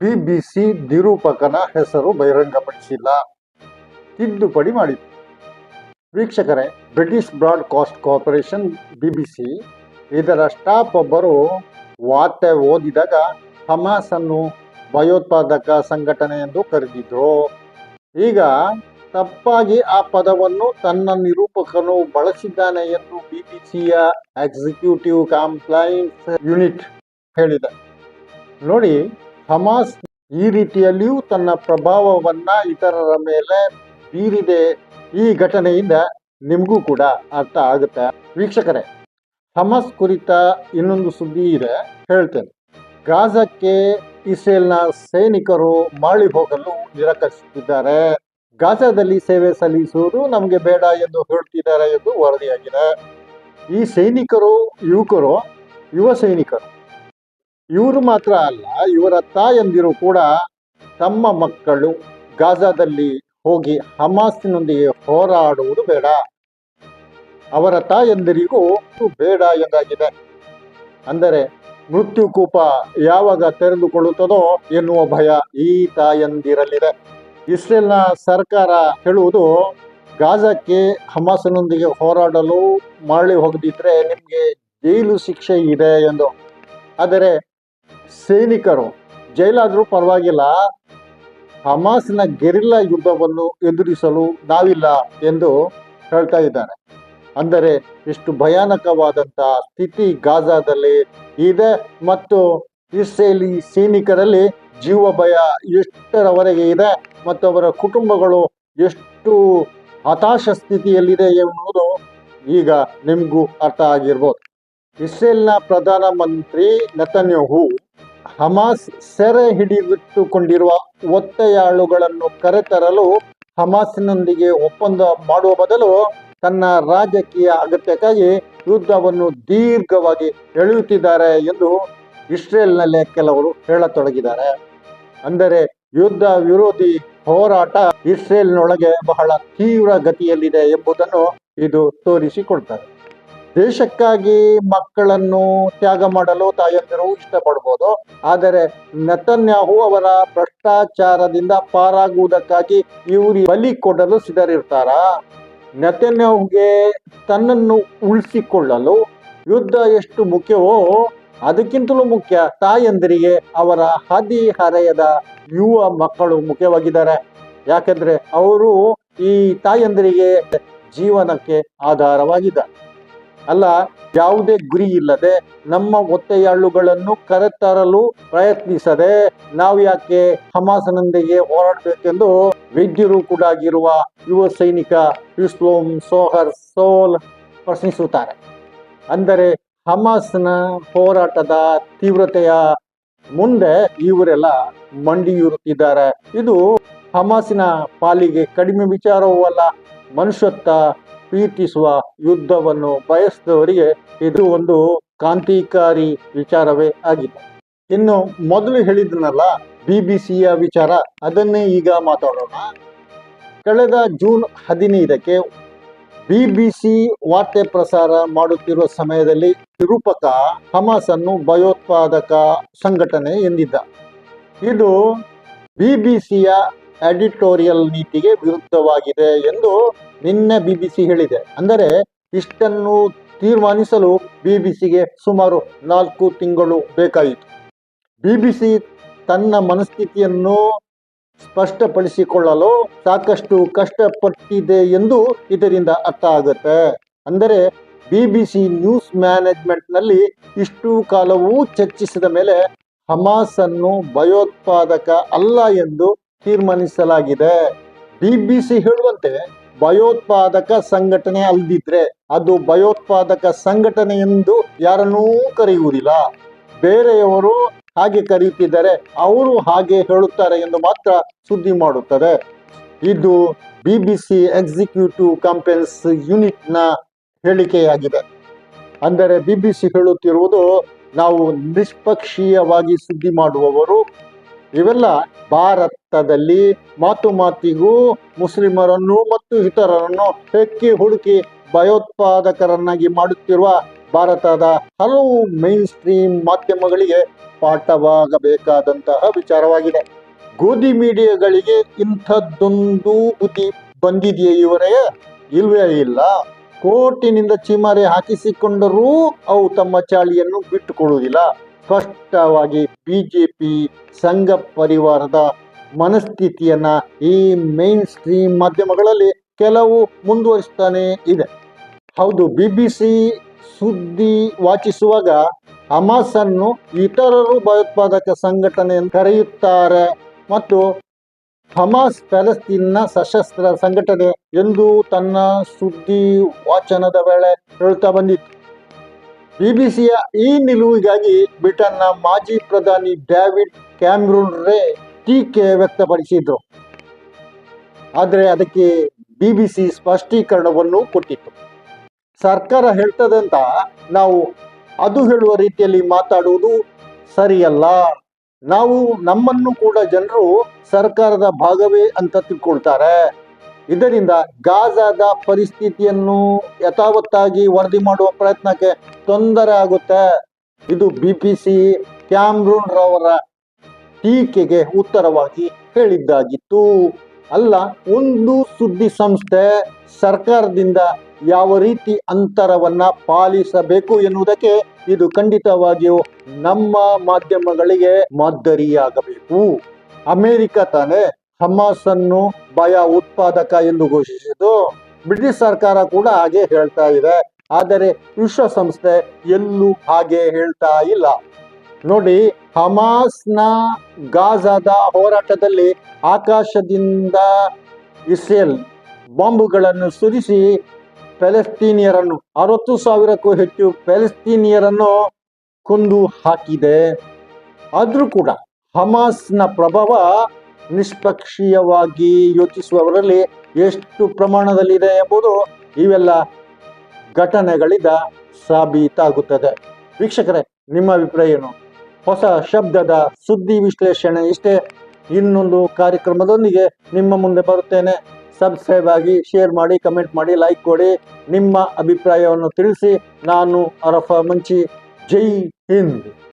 BBC ನಿರೂಪಕನ ಹೆಸರು ಬಹಿರಂಗಪಡಿಸಿಲ್ಲ. ತಿದ್ದುಪಡಿ ಮಾಡಿತು ವೀಕ್ಷಕರೇ, ಬ್ರಿಟಿಷ್ ಬ್ರಾಡ್ಕಾಸ್ಟ್ ಕಾರ್ಪೊರೇಷನ್ ಬಿಬಿಸಿ ಇದರ ಸ್ಟಾಫ್ ಒಬ್ಬರು ವಾರ್ತೆ ಓದಿದಾಗ ಹಮಾಸ್ ಅನ್ನು ಭಯೋತ್ಪಾದಕ ಸಂಘಟನೆ ಎಂದು ಕರೆದಿದ್ರು. ಈಗ ತಪ್ಪಾಗಿ ಆ ಪದವನ್ನು ತನ್ನ ನಿರೂಪಕನು ಬಳಸಿದ್ದಾನೆ ಎಂದು ಬಿಬಿಸಿಯ ಎಕ್ಸಿಕ್ಯೂಟಿವ್ ಕಂಪ್ಲೈಂಟ್ ಯೂನಿಟ್ ಹೇಳಿದೆ. ನೋಡಿ ಹಮಾಸ್ ಈ ರೀತಿಯಲ್ಲಿಯೂ ತನ್ನ ಪ್ರಭಾವವನ್ನ ಇತರರ ಮೇಲೆ ಬೀರಿದೆ ಈ ಘಟನೆಯಿಂದ ನಿಮಗೂ ಕೂಡ ಅರ್ಥ ಆಗುತ್ತೆ. ವೀಕ್ಷಕರೇ, ಹಮಾಸ್ ಕುರಿತ ಇನ್ನೊಂದು ಸುದ್ದಿ ಇದೆ. ಹೇಳ್ತೇನೆ. ಗಾಜಕ್ಕೆ ಇಸ್ರೇಲ್ನ ಸೈನಿಕರು ಮಾಳಿ ಹೋಗಲು ನಿರಾಕರಿಸುತ್ತಿದ್ದಾರೆ. ಗಾಜಾದಲ್ಲಿ ಸೇವೆ ಸಲ್ಲಿಸುವುದು ನಮಗೆ ಬೇಡ ಎಂದು ಹೇಳ್ತಿದ್ದಾರೆ ಎಂದು ವರದಿಯಾಗಿದೆ. ಈ ಸೈನಿಕರು, ಯುವಕರು, ಯುವ ಸೈನಿಕರು ಇವರು ಮಾತ್ರ ಅಲ್ಲ, ಇವರ ತಾಯಂದಿರು ಕೂಡ ತಮ್ಮ ಮಕ್ಕಳು ಗಾಜಾದಲ್ಲಿ ಹೋಗಿ ಹಮಾಸಿನೊಂದಿಗೆ ಹೋರಾಡುವುದು ಬೇಡ. ಅವರ ತಾಯಂದಿರಿಗೂ ಬೇಡ ಎಂದಾಗಿದೆ. ಅಂದರೆ ಮೃತ್ಯು ಕೂಪ ಯಾವಾಗ ತೆರೆದುಕೊಳ್ಳುತ್ತದೋ ಎನ್ನುವ ಭಯ ಈ ತಾಯಂದಿರಲ್ಲಿದೆ. ಇಸ್ರೇಲ್ನ ಸರ್ಕಾರ ಹೇಳುವುದು, ಗಾಜಾಕ್ಕೆ ಹಮಾಸನೊಂದಿಗೆ ಹೋರಾಡಲು ಮರಳಿ ಹೋಗದಿದ್ರೆ ನಿಮಗೆ ಜೈಲು ಶಿಕ್ಷೆ ಇದೆ ಎಂದು. ಆದರೆ ಸೈನಿಕರು ಜೈಲಾದರೂ ಪರವಾಗಿಲ್ಲ, ಹಮಾಸ್ನ ಗೆರಿಲ್ಲಾ ಯುದ್ಧವನ್ನು ಎದುರಿಸಲು ನಾವಿಲ್ಲ ಎಂದು ಹೇಳ್ತಾ ಇದ್ದಾರೆ. ಅಂದರೆ ಇಷ್ಟು ಭಯಾನಕವಾದಂತಹ ಸ್ಥಿತಿ ಗಾಜಾದಲ್ಲಿ ಇದೆ ಮತ್ತು ಇಸ್ರೇಲಿ ಸೈನಿಕರಲ್ಲಿ ಜೀವ ಭಯ ಎಷ್ಟರವರೆಗೆ ಇದೆ ಮತ್ತು ಅವರ ಕುಟುಂಬಗಳು ಎಷ್ಟು ಹತಾಶ ಸ್ಥಿತಿಯಲ್ಲಿದೆ ಎನ್ನುವುದು ಈಗ ನಿಮಗೂ ಅರ್ಥ ಆಗಿರ್ಬೋದು. ಇಸ್ರೇಲ್ನ ಪ್ರಧಾನಮಂತ್ರಿ ನೆತನ್ಯಾಹು ಹಮಾಸ್ ಸೆರೆ ಹಿಡಿದಿಟ್ಟುಕೊಂಡಿರುವ ಒತ್ತೆಯಾಳುಗಳನ್ನು ಕರೆತರಲು ಹಮಾಸ್ನೊಂದಿಗೆ ಒಪ್ಪಂದ ಮಾಡುವ ಬದಲು ತನ್ನ ರಾಜಕೀಯ ಅಗತ್ಯಕ್ಕಾಗಿ ಯುದ್ಧವನ್ನು ದೀರ್ಘವಾಗಿ ಎಳೆಯುತ್ತಿದ್ದಾರೆ ಎಂದು ಇಸ್ರೇಲ್ನಲ್ಲೇ ಕೆಲವರು ಹೇಳತೊಡಗಿದ್ದಾರೆ. ಅಂದರೆ ಯುದ್ಧ ವಿರೋಧಿ ಹೋರಾಟ ಇಸ್ರೇಲ್ನೊಳಗೆ ಬಹಳ ತೀವ್ರ ಗತಿಯಲ್ಲಿದೆ ಎಂಬುದನ್ನು ಇದು ತೋರಿಸಿಕೊಡ್ತಾರೆ ದೇಶಕ್ಕಾಗಿ ಮಕ್ಕಳನ್ನು ತ್ಯಾಗ ಮಾಡಲು ತಾಯಂದಿರು ಇಷ್ಟಪಡ್ಬೋದು. ಆದರೆ ನೆತನ್ಯಾಹು ಅವರ ಭ್ರಷ್ಟಾಚಾರದಿಂದ ಪಾರಾಗುವುದಕ್ಕಾಗಿ ಇವರು ಬಲಿ ಕೊಡಲು ಸಿದ್ಧರಿರ್ತಾರ. ನೆತನ್ಯಾಹುಗೆ ತನ್ನನ್ನು ಉಳಿಸಿಕೊಳ್ಳಲು ಯುದ್ಧ ಎಷ್ಟು ಮುಖ್ಯವೋ ಅದಕ್ಕಿಂತಲೂ ಮುಖ್ಯ ತಾಯಂದಿರಿಗೆ ಅವರ ಹದಿಹರೆಯದ ಯುವ ಮಕ್ಕಳು ಮುಖ್ಯವಾಗಿದ್ದಾರೆ. ಯಾಕಂದ್ರೆ ಅವರು ಈ ತಾಯಂದಿರಿಗೆ ಜೀವನಕ್ಕೆ ಆಧಾರವಾಗಿದ್ದಾರೆ. ಅಲ್ಲ, ಯಾವುದೇ ಗುರಿ ಇಲ್ಲದೆ ನಮ್ಮ ಒತ್ತೆಯಾಳುಗಳನ್ನು ಕರೆತರಲು ಪ್ರಯತ್ನಿಸದೆ ನಾವು ಯಾಕೆ ಹಮಾಸನೊಂದಿಗೆ ಹೋರಾಡಬೇಕೆಂದು ವೈದ್ಯರು ಕೂಡ ಆಗಿರುವ ಯುವ ಸೈನಿಕ ಇಸ್ಲೋಮ್ ಸೋಹರ್ ಸೋಲ್ ಪ್ರಶ್ನಿಸುತ್ತಾರೆ. ಅಂದರೆ ಹಮಾಸ್ನ ಹೋರಾಟದ ತೀವ್ರತೆಯ ಮುಂದೆ ಇವರೆಲ್ಲ ಮಂಡಿಯೂರುತ್ತಿದ್ದಾರೆ. ಇದು ಹಮಾಸಿನ ಪಾಲಿಗೆ ಕಡಿಮೆ ವಿಚಾರವೂ ಅಲ್ಲ, ಮನುಷ್ಯತ್ವ ಪ್ರೀತಿಸುವ ಯುದ್ಧವನ್ನು ಬಯಸಿದವರಿಗೆ ಇದು ಒಂದು ಕ್ರಾಂತಿಕಾರಿ ವಿಚಾರವೇ ಆಗಿದೆ. ಇನ್ನು ಮೊದಲು ಹೇಳಿದ್ನಲ್ಲ ಬಿ ಬಿ ಸಿಯ ವಿಚಾರ, ಅದನ್ನೇ ಈಗ ಮಾತಾಡೋಣ. ಕಳೆದ ಜೂನ್ ಹದಿನೈದಕ್ಕೆ ಬಿ ಬಿ ಸಿ ವಾರ್ತೆ ಪ್ರಸಾರ ಮಾಡುತ್ತಿರುವ ಸಮಯದಲ್ಲಿ ನಿರೂಪಕ ಹಮಾಸ್ ಅನ್ನು ಭಯೋತ್ಪಾದಕ ಸಂಘಟನೆ ಎಂದಿದ್ದ. ಇದು ಬಿ ಬಿ ಸಿಯ ಎಡಿಟೋರಿಯಲ್ ನೀತಿಗೆ ವಿರುದ್ಧವಾಗಿದೆ ಎಂದು ನಿನ್ನೆ ಬಿಬಿಸಿ ಹೇಳಿದೆ. ಅಂದರೆ ಇಷ್ಟನ್ನು ತೀರ್ಮಾನಿಸಲು ಬಿಬಿಸಿಗೆ ಸುಮಾರು ನಾಲ್ಕು ತಿಂಗಳು ಬೇಕಾಯಿತು. ಬಿಬಿಸಿ ತನ್ನ ಮನಸ್ಥಿತಿಯನ್ನು ಸ್ಪಷ್ಟಪಡಿಸಿಕೊಳ್ಳಲು ಸಾಕಷ್ಟು ಕಷ್ಟಪಟ್ಟಿದೆ ಎಂದು ಇದರಿಂದ ಅರ್ಥ ಆಗುತ್ತೆ. ಅಂದರೆ ಬಿ ಬಿ ಸಿ ನ್ಯೂಸ್ ಮ್ಯಾನೇಜ್ಮೆಂಟ್ನಲ್ಲಿ ಇಷ್ಟು ಕಾಲವೂ ಚರ್ಚಿಸಿದ ಮೇಲೆ ಹಮಾಸ್ ಅನ್ನು ಭಯೋತ್ಪಾದಕ ಅಲ್ಲ ಎಂದು ತೀರ್ಮಾನಿಸಲಾಗಿದೆ. ಬಿಬಿಸಿ ಹೇಳುವಂತೆ ಭಯೋತ್ಪಾದಕ ಸಂಘಟನೆ ಅಲ್ದಿದ್ರೆ ಅದು ಭಯೋತ್ಪಾದಕ ಸಂಘಟನೆ ಎಂದು ಯಾರನ್ನೂ ಕರೆಯುವುದಿಲ್ಲ. ಬೇರೆಯವರು ಹಾಗೆ ಕರೆಯುತ್ತಿದ್ದಾರೆ, ಅವರು ಹಾಗೆ ಹೇಳುತ್ತಾರೆ ಎಂದು ಮಾತ್ರ ಸುದ್ದಿ ಮಾಡುತ್ತದೆ. ಇದು B B C executive complaints ಯೂನಿಟ್ನ ಹೇಳಿಕೆಯಾಗಿದೆ. ಅಂದರೆ ಬಿ ಬಿ ಸಿ ಹೇಳುತ್ತಿರುವುದು ನಾವು ನಿಷ್ಪಕ್ಷೀಯವಾಗಿ ಸುದ್ದಿ ಮಾಡುವವರು ಇವೆಲ್ಲ ಭಾರತದಲ್ಲಿ ಮಾತು ಮಾತಿಗೂ ಮುಸ್ಲಿಮರನ್ನು ಮತ್ತು ಇತರರನ್ನು ಹೆಕ್ಕಿ ಹುಡುಕಿ ಭಯೋತ್ಪಾದಕರನ್ನಾಗಿ ಮಾಡುತ್ತಿರುವ ಭಾರತದ ಹಲವು ಮೈನ್ ಸ್ಟ್ರೀಮ್ ಮಾಧ್ಯಮಗಳಿಗೆ ಪಾಠವಾಗಬೇಕಾದಂತಹ ವಿಚಾರವಾಗಿದೆ. ಗೋಧಿ ಮೀಡಿಯಾಗಳಿಗೆ ಇಂಥದ್ದೊಂದು ಬುದ್ಧಿ ಬಂದಿದೆಯೇ ಇವರೇ? ಇಲ್ವೇ ಇಲ್ಲ. ಕೋರ್ಟಿನಿಂದ ಚಿಮಾರೆ ಹಾಕಿಸಿಕೊಂಡರೂ ಅವು ತಮ್ಮ ಚಾಳಿಯನ್ನು ಬಿಟ್ಟುಕೊಡುವುದಿಲ್ಲ. ಸ್ಪಷ್ಟವಾಗಿ ಬಿಜೆಪಿ ಸಂಘ ಪರಿವಾರದ ಮನಸ್ಥಿತಿಯನ್ನ ಈ ಮೇನ್ ಸ್ಟ್ರೀಮ್ ಮಾಧ್ಯಮಗಳಲ್ಲಿ ಕೆಲವು ಮುಂದುವರಿಸ್ತಾನೆ ಇದೆ. ಹೌದು ಬಿ ಬಿ ಸಿ ಸುದ್ದಿ ವಾಚಿಸುವಾಗ ಹಮಾಸ್ ಅನ್ನು ಇತರರು ಭಯೋತ್ಪಾದಕ ಸಂಘಟನೆ ಕರೆಯುತ್ತಾರೆ ಮತ್ತು ಹಮಾಸ್ ಪ್ಯಾಲೆಸ್ತೀನ್ನ ಸಶಸ್ತ್ರ ಸಂಘಟನೆ ಎಂದು ತನ್ನ ಸುದ್ದಿ ವಾಚನದ ವೇಳೆ ಹೇಳ್ತಾ ಬಂದಿತ್ತು. ಬಿಬಿಸಿಯ ಈ ನಿಲುವಿಗಾಗಿ ಬ್ರಿಟನ್ನ ಮಾಜಿ ಪ್ರಧಾನಿ ಡೇವಿಡ್ ಕ್ಯಾಮ್ರೂನ್ ರೇ ಟೀಕೆ ವ್ಯಕ್ತಪಡಿಸಿದ್ರು. ಆದರೆ ಅದಕ್ಕೆ ಬಿಬಿಸಿ ಸ್ಪಷ್ಟೀಕರಣವನ್ನು ಕೊಟ್ಟಿತ್ತು. ಸರ್ಕಾರ ಹೇಳ್ತದಂತ ನಾವು ಅದು ಹೇಳುವ ರೀತಿಯಲ್ಲಿ ಮಾತಾಡುವುದು ಸರಿಯಲ್ಲ. ನಾವು ನಮ್ಮನ್ನು ಕೂಡ ಜನರು ಸರ್ಕಾರದ ಭಾಗವೇ ಅಂತ ತಿಳ್ಕೊಳ್ತಾರೆ. ಇದರಿಂದ ಗಾಜಾದ ಪರಿಸ್ಥಿತಿಯನ್ನು ಯಥಾವತ್ತಾಗಿ ವರದಿ ಮಾಡುವ ಪ್ರಯತ್ನಕ್ಕೆ ತೊಂದರೆ ಆಗುತ್ತೆ. ಇದು ಬಿ ಪಿ ಸಿ ಕ್ಯಾಮ್ರೂನ್ ರವರ ಟೀಕೆಗೆ ಉತ್ತರವಾಗಿ ಹೇಳಿದ್ದಾಗಿತ್ತು. ಅಲ್ಲ, ಒಂದು ಸುದ್ದಿ ಸಂಸ್ಥೆ ಸರ್ಕಾರದಿಂದ ಯಾವ ರೀತಿ ಅಂತರವನ್ನ ಪಾಲಿಸಬೇಕು ಎನ್ನುವುದಕ್ಕೆ ಇದು ಖಂಡಿತವಾಗಿಯೂ ನಮ್ಮ ಮಾಧ್ಯಮಗಳಿಗೆ ಮಾದರಿಯಾಗಬೇಕು. ಅಮೇರಿಕ ತಾನೇ ಹಮಾಸ್ ಅನ್ನು ಭಯ ಉತ್ಪಾದಕ ಎಂದು ಘೋಷಿಸಿದ್ದು ಬ್ರಿಟಿಷ್ ಸರ್ಕಾರ ಕೂಡ ಹಾಗೆ ಹೇಳ್ತಾ ಇದೆ. ಆದರೆ ವಿಶ್ವಸಂಸ್ಥೆ ಎಲ್ಲೂ ಹಾಗೆ ಹೇಳ್ತಾ ಇಲ್ಲ. ನೋಡಿ, ಹಮಾಸ್ನ ಗಾಜಾದ ಹೋರಾಟದಲ್ಲಿ ಆಕಾಶದಿಂದ ಇಸ್ರೇಲ್ ಬಾಂಬುಗಳನ್ನು ಸುರಿಸಿ ಪ್ಯಾಲೆಸ್ತೀನಿಯರನ್ನು, ಅರವತ್ತು ಸಾವಿರಕ್ಕೂ ಹೆಚ್ಚು ಪ್ಯಾಲೆಸ್ತೀನಿಯರನ್ನು ಕೊಂದು ಹಾಕಿದೆ. ಆದರೂ ಕೂಡ ಹಮಾಸ್ನ ಪ್ರಭಾವ ನಿಷ್ಪಕ್ಷೀಯವಾಗಿ ಯೋಚಿಸುವವರಲ್ಲಿ ಎಷ್ಟು ಪ್ರಮಾಣದಲ್ಲಿದೆ ಎಂಬುದು ಇವೆಲ್ಲ ಘಟನೆಗಳಿಂದ ಸಾಬೀತಾಗುತ್ತದೆ. ವೀಕ್ಷಕರೇ, ನಿಮ್ಮ ಅಭಿಪ್ರಾಯ ಏನು? ಹೊಸ ಶಬ್ದದ ಸುದ್ದಿ ವಿಶ್ಲೇಷಣೆ ಇಷ್ಟೇ ಇನ್ನೊಂದು ಕಾರ್ಯಕ್ರಮದೊಂದಿಗೆ ನಿಮ್ಮ ಮುಂದೆ ಬರುತ್ತೇನೆ. ಸಬ್ಸ್ಕ್ರೈಬ್ ಆಗಿ ಶೇರ್ ಮಾಡಿ ಕಮೆಂಟ್ ಮಾಡಿ ಲೈಕ್ ಕೊಡಿ. ನಿಮ್ಮ ಅಭಿಪ್ರಾಯವನ್ನು ತಿಳಿಸಿ, ನಾನು ಅರಫ ಮಂಚಿ. ಜೈ ಹಿಂದ್!